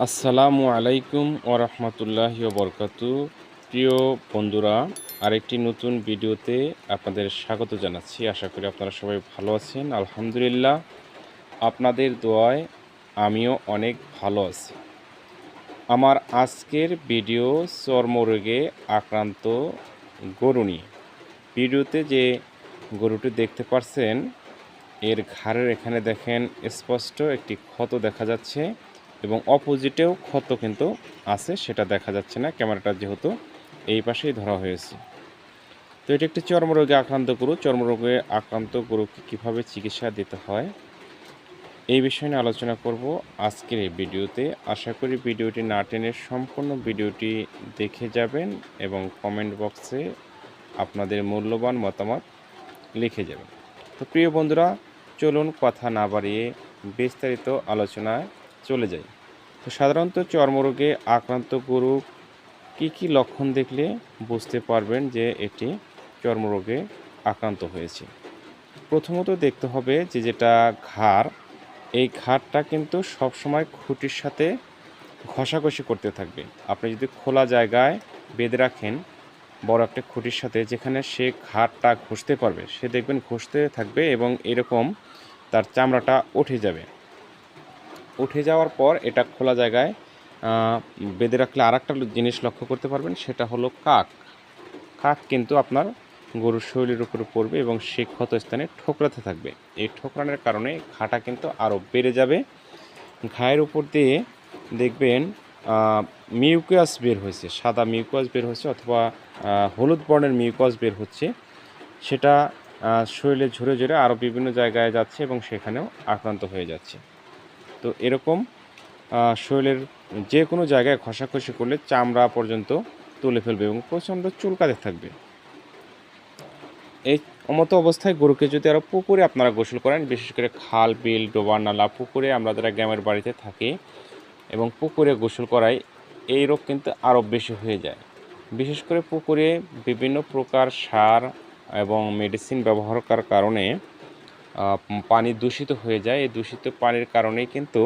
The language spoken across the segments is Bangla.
আসসালামু আলাইকুম ওরহমতুল্লাহ বরকাতু। প্রিয় বন্ধুরা, আরেকটি নতুন ভিডিওতে আপনাদের স্বাগত জানাচ্ছি। আশা করি আপনারা সবাই ভালো আছেন। আলহামদুলিল্লাহ, আপনাদের দোয়ায় আমিও অনেক ভালো আছি। আমার আজকের ভিডিও চর্মরোগে আক্রান্ত গরু নিয়ে। ভিডিওতে যে গরুটি দেখতে পারছেন, এর ঘাড়ের এখানে দেখেন স্পষ্ট একটি ক্ষত দেখা যাচ্ছে। এবং অপোজিটেও ক্ষত কিন্তু আছে, সেটা দেখা যাচ্ছে না, ক্যামেরাটা যেহেতু এই পাশেই ধরা হয়েছে। তো এটি একটি চর্মরোগে আক্রান্ত গরু। চর্মরোগে আক্রান্ত গরুকে কীভাবে চিকিৎসা দিতে হয়, এই বিষয় নিয়ে আলোচনা করব আজকের এই ভিডিওতে। আশা করি ভিডিওটি না টেনে সম্পূর্ণ ভিডিওটি দেখে যাবেন এবং কমেন্ট বক্সে আপনাদের মূল্যবান মতামত লিখে যাবেন। তো প্রিয় বন্ধুরা, চলুন কথা না বাড়িয়ে বিস্তারিত আলোচনায় চলে যাই। তো সাধারণত চর্মরোগে আক্রান্ত গরু কি কি লক্ষণ দেখলে বুঝতে পারবেন যে এটি চর্মরোগে আক্রান্ত হয়েছে? প্রথমত দেখতে হবে যে যেটা ঘাড়, এই ঘাড়টা কিন্তু সবসময় খুঁটির সাথে ঘষাঘষি করতে থাকবে। আপনি যদি খোলা জায়গায় বেঁধে রাখেন, বড় একটা খুঁটির সাথে যেখানে সে ঘাড়টা ঘষতে পারবে, সে দেখবেন ঘষতে থাকবে এবং এরকম তার চামড়াটা উঠে যাবে। উঠে যাওয়ার পর এটা খোলা জায়গায় বেঁধে রাখলে আর একটা জিনিস লক্ষ্য করতে পারবেন, সেটা হলো কাক। কাক কিন্তু আপনার গরুর শরীরের উপরে পড়বে এবং সে ক্ষত স্থানে ঠোকরাতে থাকবে। এই ঠোকরানোর কারণে ঘাটা কিন্তু আরও বেড়ে যাবে। ঘায়ের উপর দিয়ে দেখবেন মিউকাস বের হয়েছে, সাদা মিউকাস বের হয়েছে অথবা হলুদ বর্ণের মিউকাস বের হচ্ছে। সেটা শরীরে ঝরে ঝরে আরও বিভিন্ন জায়গায় যাচ্ছে এবং সেখানেও আক্রান্ত হয়ে যাচ্ছে। তো এরকম শরীরের যে কোনো জায়গায় ঘষাঘষি করলে চামড়া পর্যন্ত তুলে ফেলবে এবং প্রচণ্ড চুলকাতে থাকবে। এই মতো অবস্থায় গরুকে যদি আরও পুকুরে আপনারা গোসল করেন, বিশেষ করে খাল, বিল ডোবা নালা, পুকুরে আমরা যারা গ্রামের বাড়িতে থাকি এবং পুকুরে গোসল করাই, এই রোগ কিন্তু আরও বেশি হয়ে যায়। বিশেষ করে পুকুরে বিভিন্ন প্রকার সার এবং মেডিসিন ব্যবহার করার কারণে পানি দূষিত হয়ে যায়। এই দূষিত পানির কারণেই কিন্তু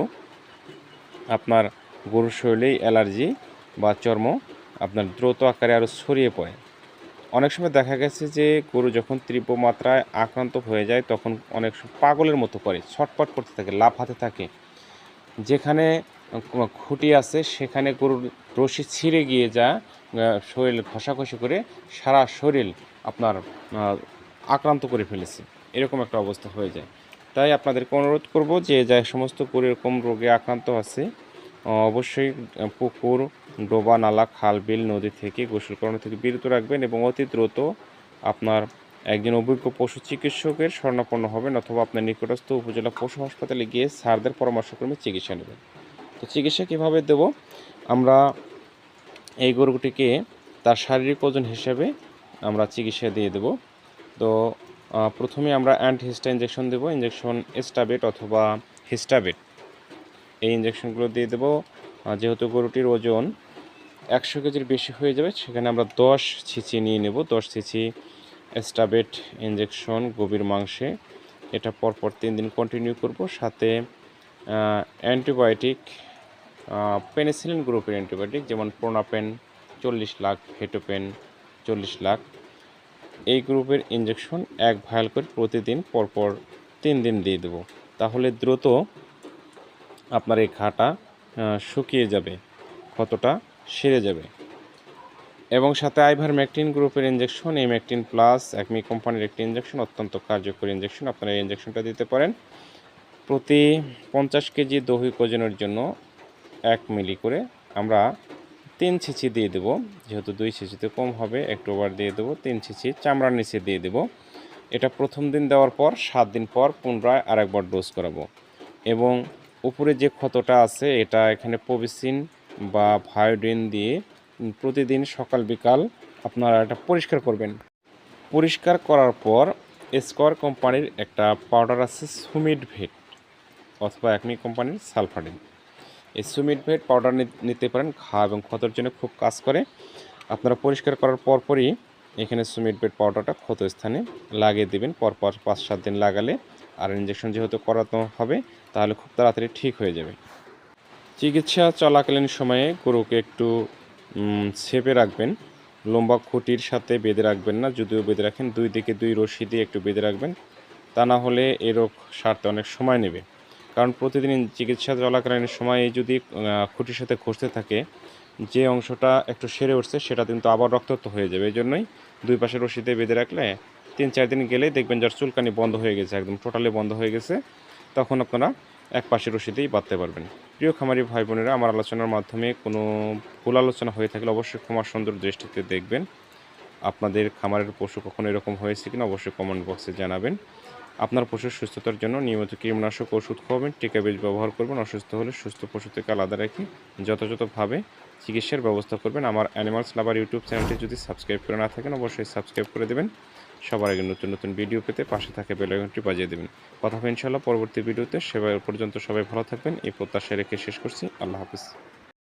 আপনার গরুর শরীরে অ্যালার্জি বা চর্ম আপনার দ্রুত আকারে আরও ছড়িয়ে পড়ে। অনেক সময় দেখা গেছে যে গরু যখন তীব্র মাত্রায় আক্রান্ত হয়ে যায়, তখন অনেক পাগলের মতো করে, ছটপট করতে থাকে, লাফাতে থাকে। যেখানে খুঁটি আছে, সেখানে গরুর রশি ছিঁড়ে গিয়ে যা শরীর ঘষাঘষি করে সারা শরীর আপনার আক্রান্ত করে ফেলেছে। এরকম একটা অবস্থা হয়ে যায়। তাই আপনাদেরকে অনুরোধ করব যে যে সমস্ত গরু এরকম রোগে আক্রান্ত আছে অবশ্যই পুকুর, ডোবা, নালা, খাল, বিল, নদী থেকে গোসল করানো থেকে বিরত রাখবেন এবং অতি দ্রুত আপনার একজন অভিজ্ঞ পশু চিকিৎসকের শরণাপন্ন হবেন অথবা আপনার নিকটস্থ উপজেলা পশু হাসপাতালে গিয়ে স্যারদের পরামর্শক্রমে চিকিৎসা নেবেন। তো চিকিৎসা কীভাবে দেব? আমরা এই গরুটিকে তার শারীরিক ওজন হিসেবে আমরা চিকিৎসা দিয়ে দেব। তো প্রথমে আমরা অ্যান্টি হিস্টা ইঞ্জেকশন দেবো ইঞ্জেকশন এস্টাবেট অথবা হিস্টাবেট এই ইঞ্জেকশনগুলো দিয়ে দেবো যেহেতু গরুটির ওজন একশো কেজির বেশি হয়ে যাবে, সেখানে আমরা দশ ছিচি নিয়ে নেব। দশ ছিচি এস্টাবেট ইঞ্জেকশন গভীর মাংসে। এটা পরপর তিন দিন কন্টিনিউ করব। সাথে অ্যান্টিবায়োটিক পেনিসিলিন গ্রুপের অ্যান্টিবায়োটিক যেমন প্রোনাপেন চল্লিশ লাখ ফেটোপেন চল্লিশ লাখ। এই গ্রুপের ইঞ্জেকশন এক ভায়াল করে প্রতিদিন, পরপর তিন দিন দিয়ে দেবো। তাহলে দ্রুত আপনার এই ঘাটা শুকিয়ে যাবে, ক্ষতটা সেরে যাবে। এবং সাথে আইভার ম্যাকটিন গ্রুপের ইঞ্জেকশন এই ম্যাকটিন প্লাস একমি কোম্পানির একটি ইঞ্জেকশন অত্যন্ত কার্যকরী ইঞ্জেকশন আপনারা এই ইঞ্জেকশনটা দিতে পারেন। প্রতি পঞ্চাশ কেজি দহি ওজনের জন্য এক মিলি করে আমরা তিন ছিচি দিয়ে দেবো। যেহেতু দুই ছিচিতে কম হবে, একটু ওভার দিয়ে দেবো। তিন ছিচি চামড়ার নিচে দিয়ে দেবো। এটা প্রথম দিন দেওয়ার পর, সাত দিন পর পুনরায় আরেকবার ডোজ করাবো। এবং উপরে যে ক্ষতটা আছে, এটা এখানে পবিসিন বা ভায়োডিন দিয়ে প্রতিদিন সকাল বিকাল আপনারা এটা পরিষ্কার করবেন। পরিষ্কার করার পর স্কোয়ার কোম্পানির একটা পাউডার আছে সুমিড ভেট অথবা একমি কোম্পানির সালফাডিন এই সুমিড ভেট পাউডার নিতে পারেন, ঘা এবং ক্ষতর জন্য খুব কাজ করে। আপনারা পরিষ্কার করার পরপরই এখানে সুমিড ভেট পাউডারটা ক্ষত স্থানে লাগিয়ে দেবেন, পরপর পাঁচ সাত দিন লাগালে। আর ইঞ্জেকশন যেহেতু করাতে হবে, তাহলে খুব তাড়াতাড়ি ঠিক হয়ে যাবে। চিকিৎসা চলাকালীন সময়ে গরুকে একটু ছেপে রাখবেন। লম্বা খুঁটির সাথে বেঁধে রাখবেন না, যদিও বেঁধে রাখেন। দুই দিকে দুই রশি দিয়ে একটু বেঁধে রাখবেন। তা না হলে এ রোগ সারতে অনেক সময় নেবে। কারণ প্রতিদিন চিকিৎসা চলাকালীন সময়ে যদি খুঁটির সাথে ঘষতে থাকে, যে অংশটা একটু সেরে উঠছে, সেটা কিন্তু আবার রক্তাক্ত হয়ে যাবে। এই জন্যই দুই পাশে রশি দিয়ে বেঁধে রাখলে তিন, চার দিন গেলেই দেখবেন যার চুলকানি বন্ধ হয়ে গেছে, একদম টোটালি বন্ধ হয়ে গেছে। তখন আপনারা এক পাশে রশিতেই বাঁধতে পারবেন। প্রিয় খামারি ভাই বোনেরা, আমার আলোচনার মাধ্যমে কোনো ভুল আলোচনা হয়ে থাকলে অবশ্যই ক্ষমা সুন্দর দৃষ্টিতে দেখবেন। আপনাদের খামারের পশু কখনো এরকম হয়েছে কিনা, অবশ্যই কমেন্ট বক্সে জানাবেন। আপনার পশুর সুস্থতার জন্য নিয়মিত কীটনাশক ওষুধ খাওয়াবেন, টিকা বীজ ব্যবহার করবেন, অসুস্থ হলে সুস্থ পশু থেকে আলাদা রেখে যথাযথভাবে চিকিৎসার ব্যবস্থা করবেন। আমার অ্যানিমালস লাভার ইউটিউব চ্যানেলটি যদি সাবস্ক্রাইব করে না থাকেন, অবশ্যই সাবস্ক্রাইব করে দেবেন। সবার আগে নতুন নতুন ভিডিও পেতে পাশে থাকে বেলাইকনটি বাজিয়ে দেবেন। কথা হবে ইনশাল্লাহ পরবর্তী ভিডিওতে। সেবা পর্যন্ত সবাই ভালো থাকবেন। এই প্রত্যাশা রেখে শেষ করছি। আল্লাহ হাফিজ।